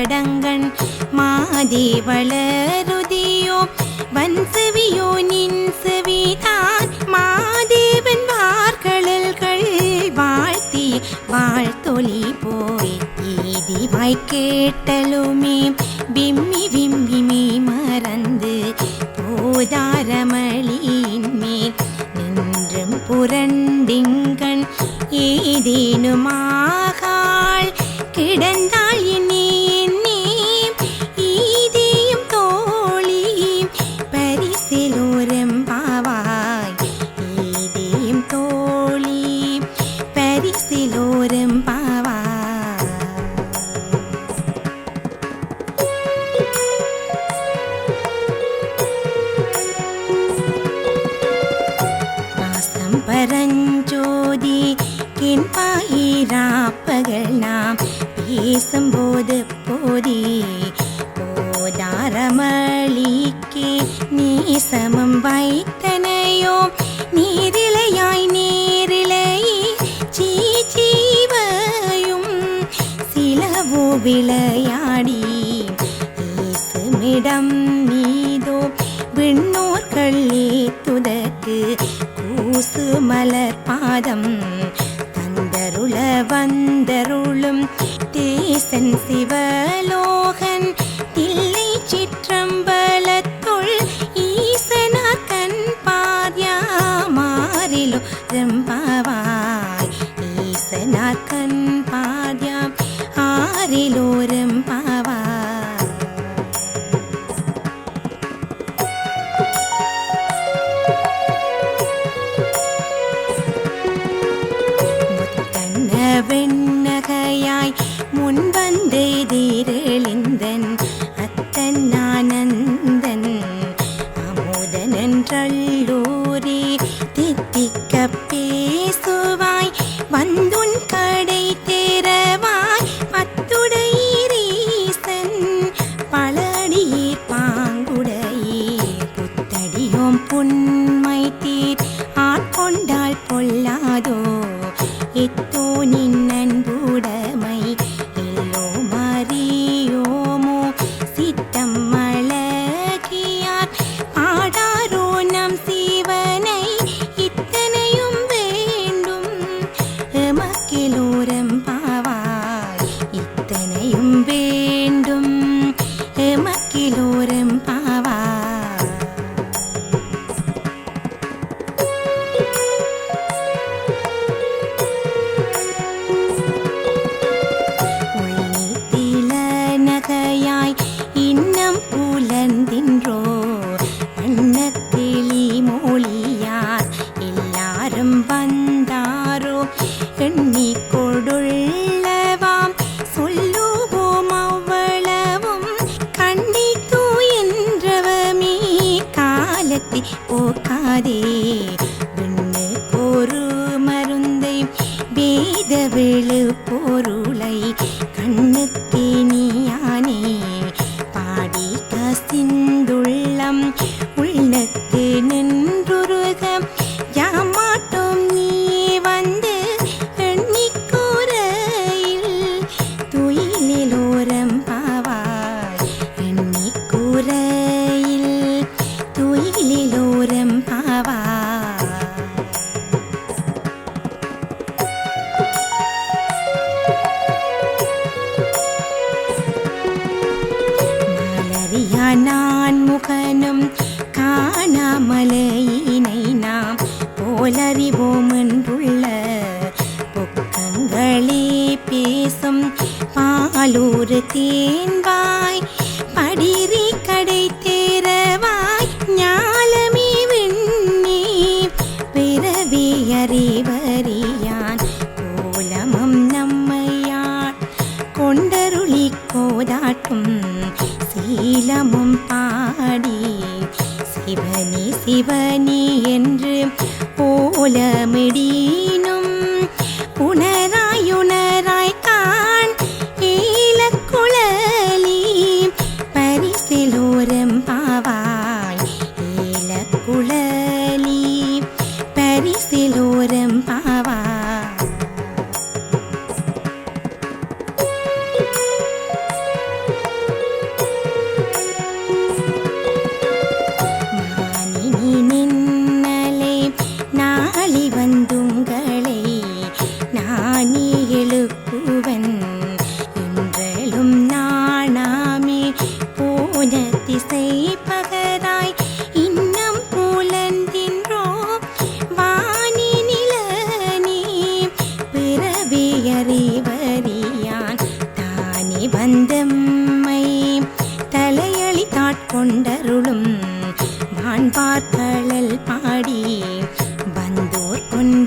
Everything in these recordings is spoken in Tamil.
തടങ്കൺ മാദേവളരുതിയോ വൻസവിയോ നിൻസവി താൻ മാദേവൻ വാർകളൽകൾ വാഴ്ത്തി വാഴ്ത്തൊലി പോയി ഈതിമായി കേട്ടലുമേ വിമ്മി വിമ്മിമേ മറന്ന് പോതാരമളിന്മേൽ நின்றும் புரண்டிங்கண் ஏதேனுமா போது போதி. போதாரமளிக்கே நீ சமம் வைத்தனையோ நீரிலையாய் நேரிலை சீச்சீவையும் சிலவோ விளையாடி ஈசுமிடம் நீதோ. விண்ணோர்கள் துதக்கு கூசு மலர் பாதம். தந்தருள வந்தருளும் தேசன் சிவலோகன் தில்லை சிற்றம்பலத்துள் ஈசனா கண் பாரியா மாறிலோ ரம்பவாய். ஈசனா கண் பாரியா ஆறிலோ புன்மை தீர். ஆட்கொண்டால் பொல்லாதோ?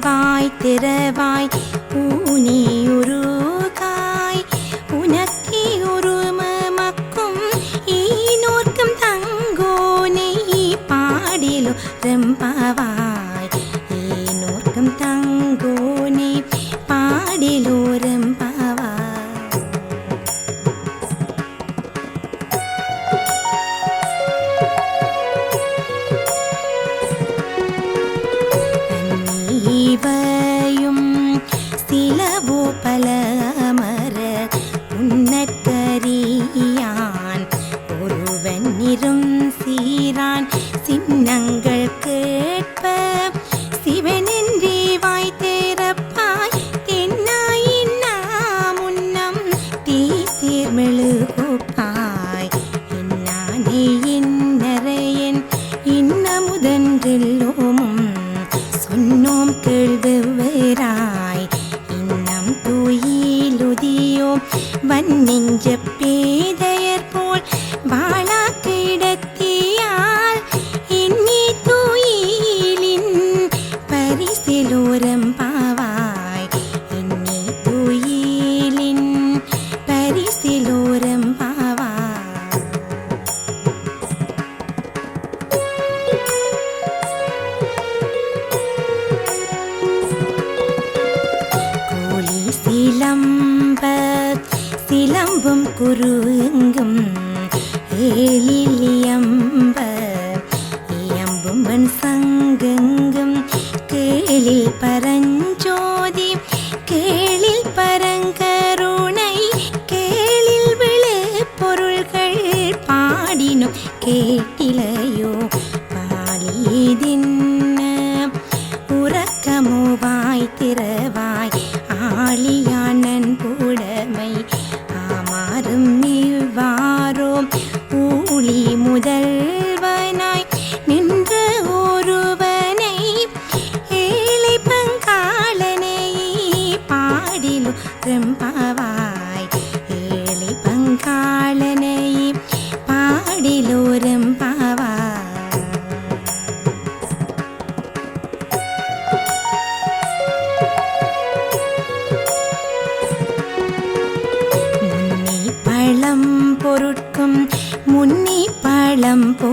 திறவாய் திறவாய்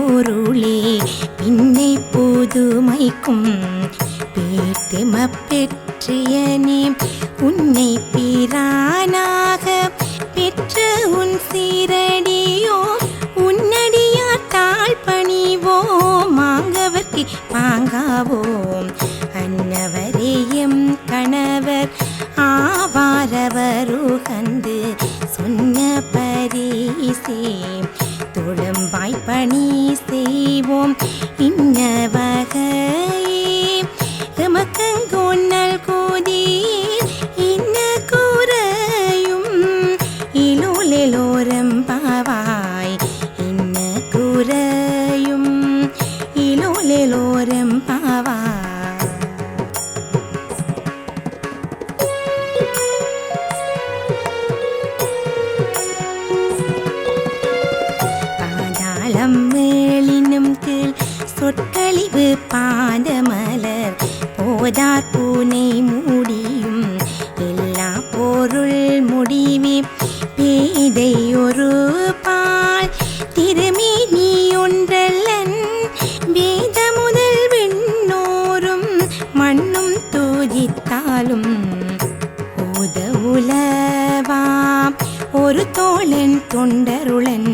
பொருளே பின்னை புதுமைக்கும் பேத்தெம பெற்றியனே உன்னை பிரானாக பெற்ற உன் சீரடியோ உன்னடியார் தாழ் பணிவோம் மாங்கவர்க்கு பாங்காவோம் அன்னவரேயும் கணவர் ஆவாரவருகந்து சொன்ன பரிசே. பணி செய்வோம். இன்ன வகை மண்ணும் தூஜித்தாலும் ஓத உலவாம். ஒரு தோழன் தொண்டருளன்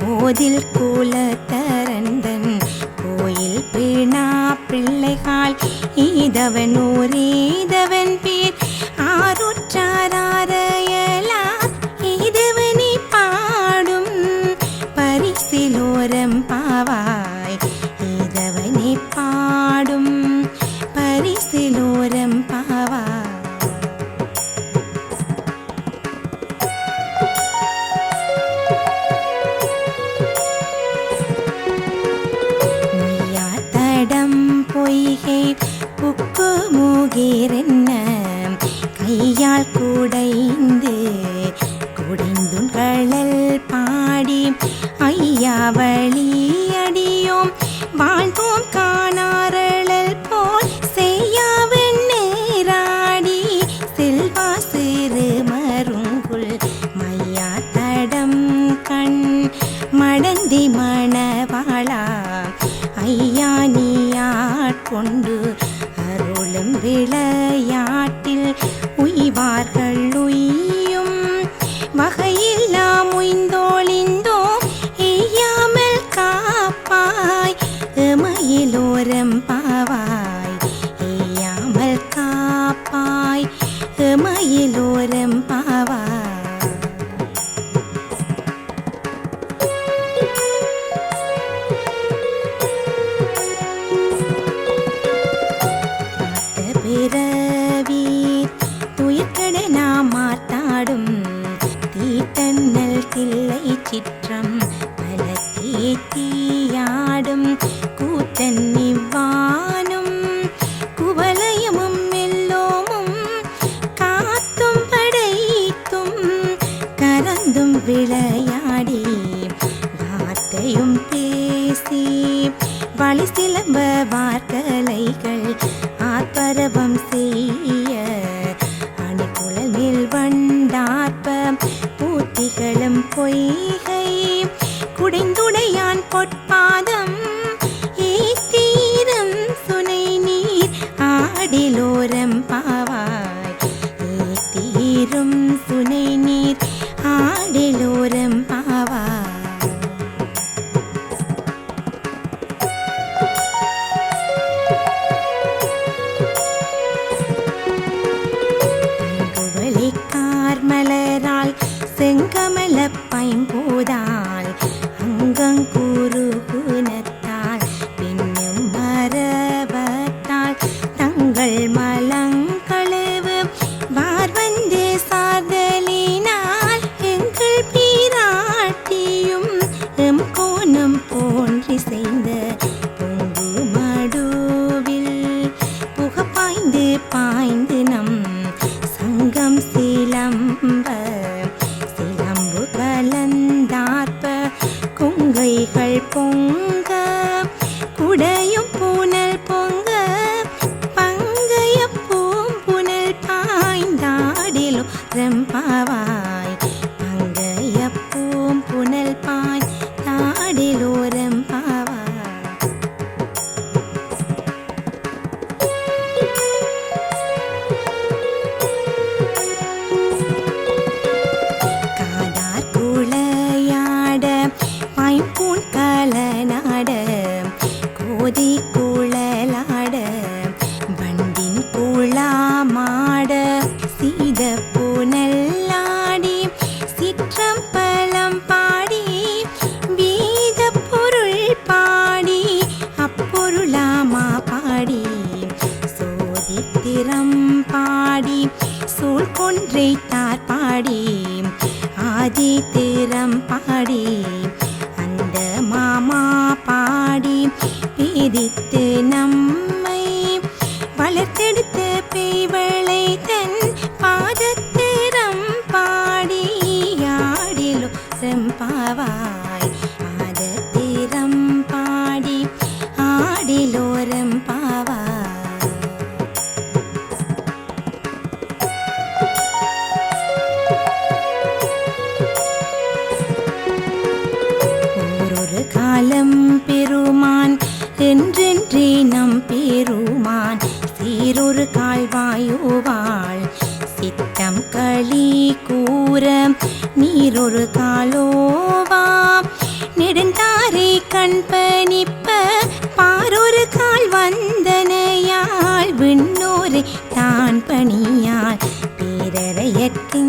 கோதில் கூலத்தரந்தன். கோயில் பிணா பிள்ளைகால் ஈதவன் ஓரீதவன் quiere.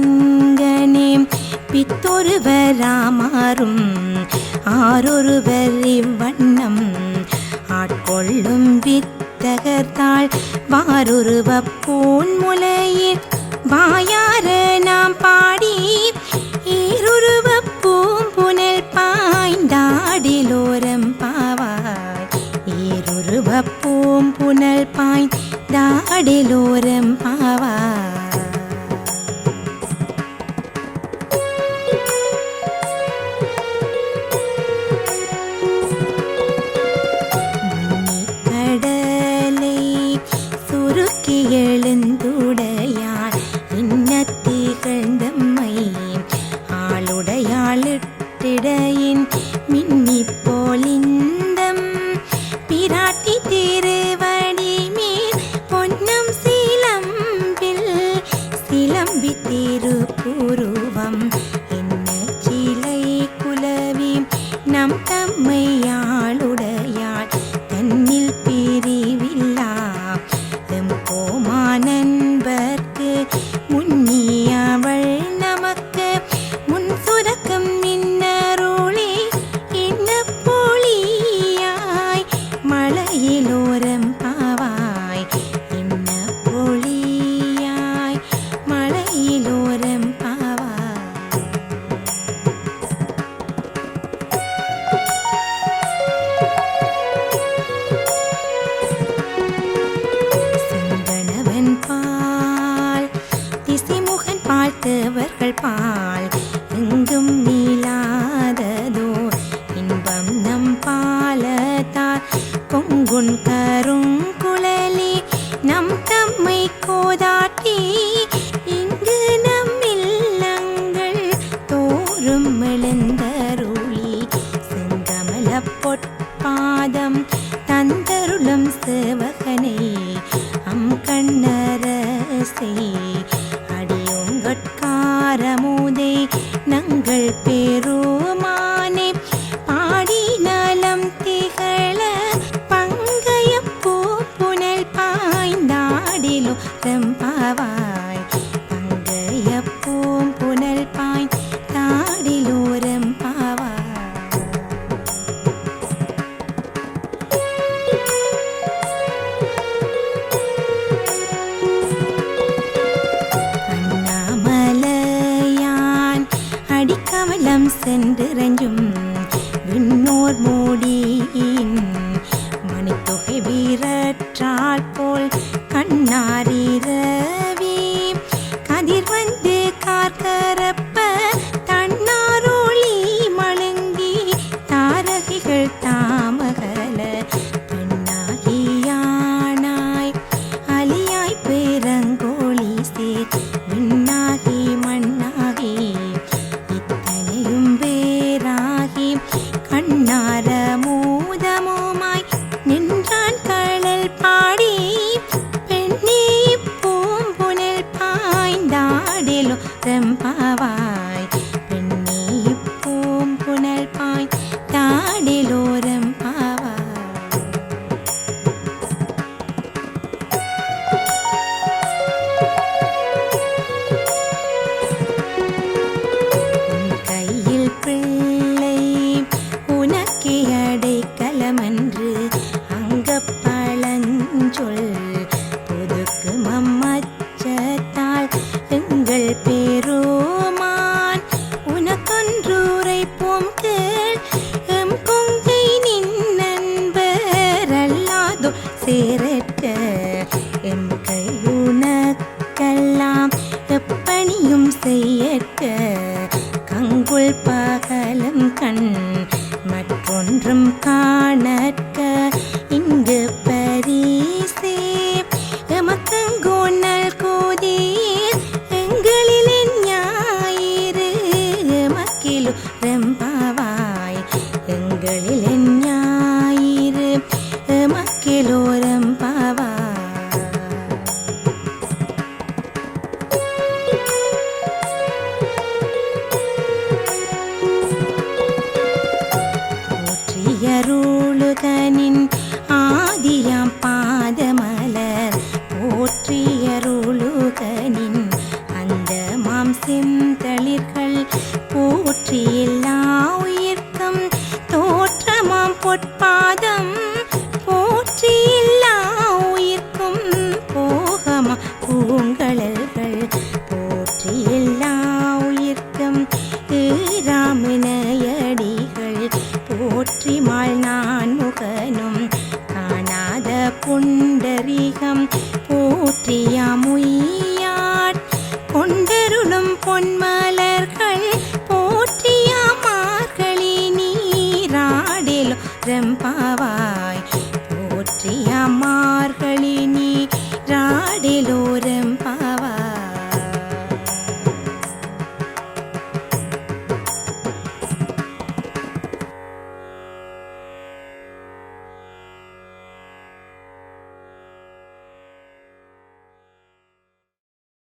அங்கனே பித்தொருவராமாறும் ஆரொருவர் இவ்வண்ணம். ஆட்கொள்ளும் வித்தகத்தாள் வாரொருவ பூன்முலையில் வாயார நாம் பாடி ஈருருவ பூம்புனல் பாய்ந்தாடிலோரம் பாவாய். ஈருருவ பூம்புனல் பாய்ந்தாடிலோரம் பாவாய். கண்ணார পাওয়া போற்றி மாழ்நான் முகனும் காணாத புண்டரீகம் போற்றியாமுய்யாட் கொண்டருளும் பொன்ம